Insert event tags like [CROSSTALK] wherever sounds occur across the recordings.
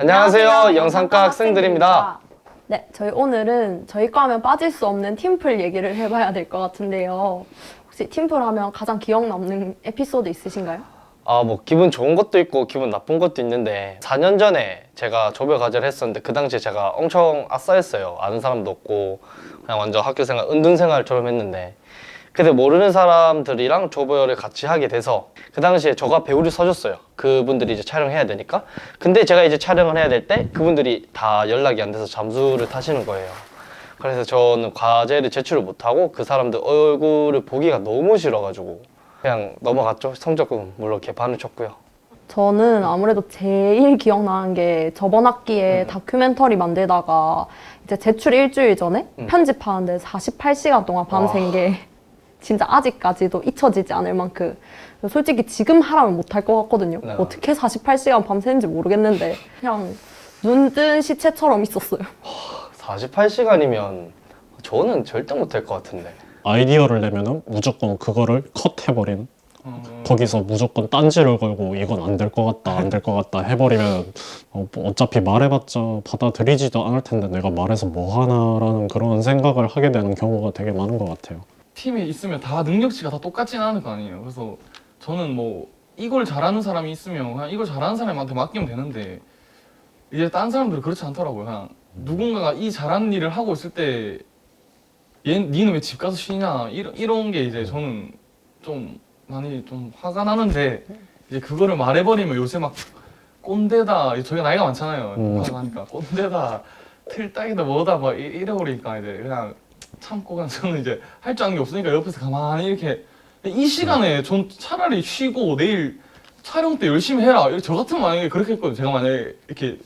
안녕하세요. 영상과 학생들입니다. 네, 저희 오늘은 저희 과 하면 빠질 수 없는 팀플 얘기를 해봐야 될 것 같은데요. 혹시 팀플 하면 가장 기억 남는 에피소드 있으신가요? 아, 뭐 기분 좋은 것도 있고 기분 나쁜 것도 있는데 4년 전에 제가 조별 과제를 했었는데 그 당시에 제가 엄청 아싸했어요. 아는 사람도 없고 그냥 완전 학교 생활, 은둔 생활처럼 했는데 근데 모르는 사람들이랑 조별을 같이 하게 돼서 그 당시에 저가 배우를 서줬어요. 그분들이 이제 촬영해야 되니까. 근데 제가 이제 촬영을 해야 될 때 그분들이 다 연락이 안 돼서 잠수를 타시는 거예요. 그래서 저는 과제를 제출을 못하고 그 사람들 얼굴을 보기가 너무 싫어가지고 그냥 넘어갔죠. 성적은 물론 개판을 쳤고요. 저는 아무래도 제일 기억나는 게 저번 학기에 음. 다큐멘터리 만들다가 이제 제출 일주일 전에 음. 편집하는데 48시간 동안 밤샌 와. 게 진짜 아직까지도 잊혀지지 않을 만큼 솔직히 지금 하라면 못할 것 같거든요. 네. 어떻게 48시간 밤 새는지 모르겠는데 그냥 눈 뜬 시체처럼 있었어요. 48시간이면 저는 절대 못할 것 같은데. 아이디어를 내면은 무조건 그거를 컷해버린 거기서 무조건 딴지를 걸고 이건 안 될 것 같다 안 될 것 같다 해버리면 어, 뭐 어차피 말해봤자 받아들이지도 않을 텐데 내가 말해서 뭐 하나라는 그런 생각을 하게 되는 경우가 되게 많은 것 같아요. 팀에 있으면 다 능력치가 다 똑같지는 않을 거 아니에요. 그래서 저는 뭐 이걸 잘하는 사람이 있으면 그냥 이걸 잘하는 사람한테 맡기면 되는데 이제 딴 사람들은 그렇지 않더라고요. 그냥 누군가가 이 잘하는 일을 하고 있을 때 얘, 니는 왜 집 가서 쉬냐 이런, 이런 게 이제 저는 좀 많이 좀 화가 나는데 이제 그거를 말해버리면 요새 막 꼰대다 저희가 나이가 많잖아요. 음. 나니까 꼰대다 틀딱이다 뭐다 막 이- 이래버리니까 이제 그냥 참고 그냥 저는 이제 할 줄 아는 게 없으니까 옆에서 가만히 이렇게 이 시간에 전 차라리 쉬고 내일 촬영 때 열심히 해라. 저 같으면 만약에 그렇게 했거든요. 제가 만약에 이렇게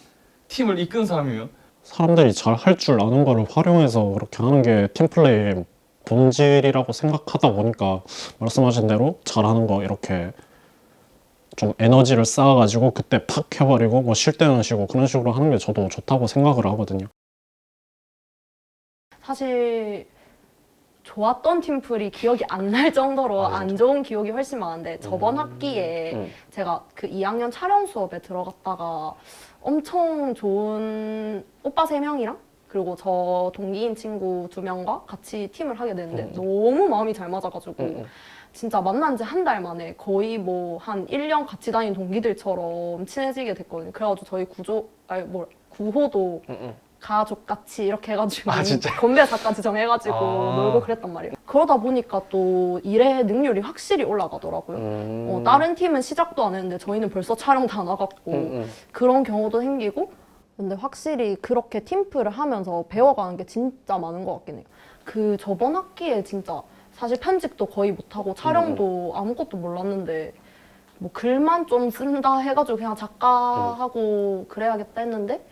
팀을 이끈 사람이면 사람들이 잘 할 줄 아는 거를 활용해서 그렇게 하는 게 팀플레이의 본질이라고 생각하다 보니까 말씀하신 대로 잘하는 거 이렇게 좀 에너지를 쌓아가지고 그때 팍 해버리고 뭐 쉴 때는 쉬고 그런 식으로 하는 게 저도 좋다고 생각을 하거든요. 사실 좋았던 팀플이 기억이 안 날 정도로 아, 안 좋은 기억이 훨씬 많은데 저번 학기에 음. 제가 그 2학년 촬영 수업에 들어갔다가 엄청 좋은 오빠 세명이랑 그리고 저 동기인 친구 두 명과 같이 팀을 하게 됐는데 음. 너무 마음이 잘 맞아가지고 음, 음. 진짜 만난 지 한 달 만에 거의 뭐 한 1년 같이 다닌 동기들처럼 친해지게 됐거든요. 그래가지고 저희 구조, 아니 뭐 구호도 음, 음. 가족같이 이렇게 해가지고 아, 진짜요? [LAUGHS] 건배사까지 정해가지고 아. 놀고 그랬단 말이에요. 그러다 보니까 또 일의 능률이 확실히 올라가더라고요. 음. 어, 다른 팀은 시작도 안 했는데 저희는 벌써 촬영 다 나갔고 음, 음. 그런 경우도 생기고 근데 확실히 그렇게 팀플을 하면서 배워가는 게 진짜 많은 것 같긴 해요. 그 저번 학기에 진짜 사실 편집도 거의 못하고 촬영도 아무것도 몰랐는데 뭐 글만 좀 쓴다 해가지고 그냥 작가하고 그래야겠다 했는데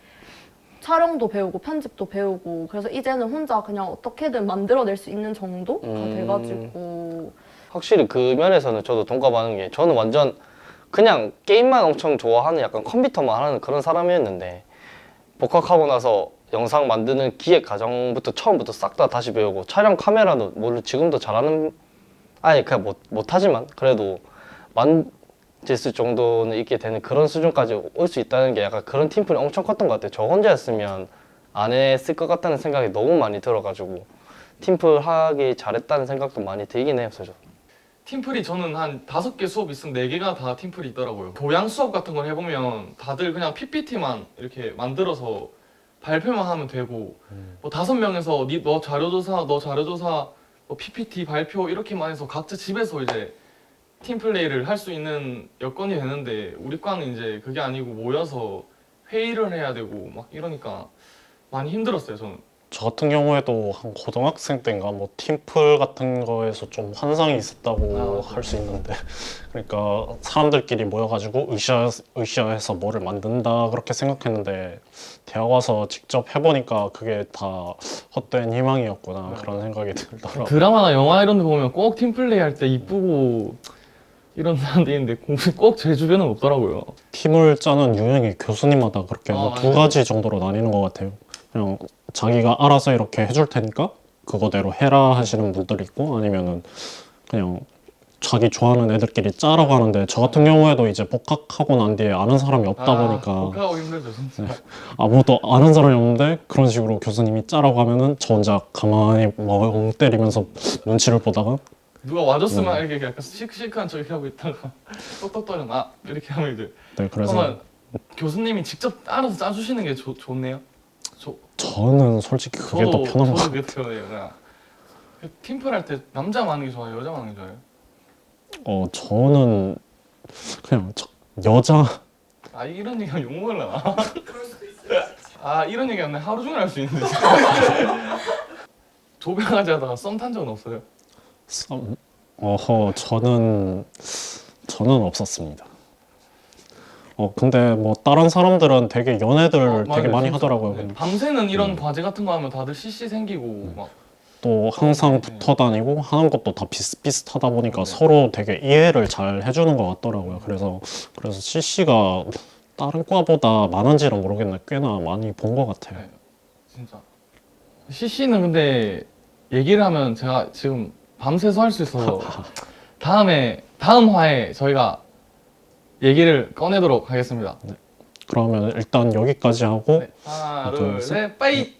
촬영도 배우고 편집도 배우고 그래서 이제는 혼자 그냥 어떻게든 만들어낼 수 있는 정도가 음. 돼가지고 확실히 그 면에서는 저도 동감하는 게 저는 완전 그냥 게임만 엄청 좋아하는 약간 컴퓨터만 하는 그런 사람이었는데 복학하고 나서 영상 만드는 기획 과정부터 처음부터 싹 다 다시 배우고 촬영 카메라도 물론 지금도 잘하는 아니 그냥 못 못하지만 그래도 만 질수 정도는 있게 되는 그런 수준까지 올 수 있다는 게 약간 그런 팀플이 엄청 컸던 것 같아요. 저 혼자였으면 안 했을 것 같다는 생각이 너무 많이 들어가지고 팀플 하기 잘했다는 생각도 많이 들긴 해요, 저도. 팀플이 저는 한 다섯 개 수업 있으면 네 개가 다 팀플이 있더라고요. 교양 수업 같은 걸 해보면 다들 그냥 PPT만 이렇게 만들어서 발표만 하면 되고 뭐 다섯 명에서 니, 너 자료조사, 너 자료조사, 뭐 PPT 발표 이렇게만 해서 각자 집에서 이제 팀 플레이를 할 수 있는 여건이 되는데 우리 과는 이제 그게 아니고 모여서 회의를 해야 되고 막 이러니까 많이 힘들었어요 저는. 저 같은 경우에도 한 고등학생 때인가 뭐 팀플 같은 거에서 좀 환상이 아, 있었다고 맞아요. 할수 있는데 그러니까 사람들끼리 모여가지고 으쌰 으쌰해서 뭐를 만든다 그렇게 생각했는데 대학 와서 직접 해보니까 그게 다 헛된 희망이었구나 그런 생각이 들더라고요. 드라마나 영화 이런 데 보면 꼭 팀플레이 할 때 이쁘고 이런 사람들이 있는데 꼭제 주변은 없더라고요. 팀을 짜는 유형이 교수님마다 그렇게 아, 뭐두 맞아요. 가지 정도로 나뉘는 것 같아요. 그냥 자기가 알아서 이렇게 해줄 테니까 그거대로 해라 하시는 분들 있고 아니면은 그냥 자기 좋아하는 애들끼리 짜라고 하는데 저 같은 경우에도 이제 복학하고 난 뒤에 아는 사람이 없다 보니까 복하고 힘들죠 진짜. 아무것도 아는 사람이 없는데 그런 식으로 교수님이 짜라고 하면은 저 혼자 가만히 멍 때리면서 눈치를 보다가 누가 와줬으면 이렇게 약간 씩씩한 척 이렇게 하고 있다가 [LAUGHS] 똑똑똑 아 이렇게 하면 이제 네 그래서 그러면 교수님이 직접 알아서 짜주시는 게 좋- 좋네요. 저, 저는 솔직히 그게 더 편한 것 저도 같아요. 그게 편해요. 그냥 팀플 할 때 남자 많은 게 좋아요, 여자 많은 게 좋아요. 어 저는 그냥 저- 여자 아 이런 얘기하면 욕 먹을라나? [LAUGHS] 아 이런 얘기하면 하루 종일 할 수 있는데 [LAUGHS] 조별과제 하다가 썸 탄 적은 없어요? 썸 어허 저는 저는 없었습니다. 어 근데 뭐 다른 사람들은 되게 연애들 어, 되게 맞아요, 많이 진짜. 하더라고요. 네, 근데 밤새는 이런 음. 과제 같은 거 하면 다들 CC 생기고 막 또 항상 붙어 다니고 하는 것도 다 비슷비슷하다 보니까 네. 서로 되게 이해를 잘 해주는 것 같더라고요. 그래서 그래서 CC가 다른 과보다 많은지는 모르겠는데 꽤나 많이 본 것 같아요. 네. 진짜 CC는 근데 얘기를 하면 제가 지금 밤새서 할 수 있어서 다음에 다음 화에 저희가 얘기를 꺼내도록 하겠습니다. 그러면 일단 여기까지 하고 네. 하나, 둘. 셋, 빠이!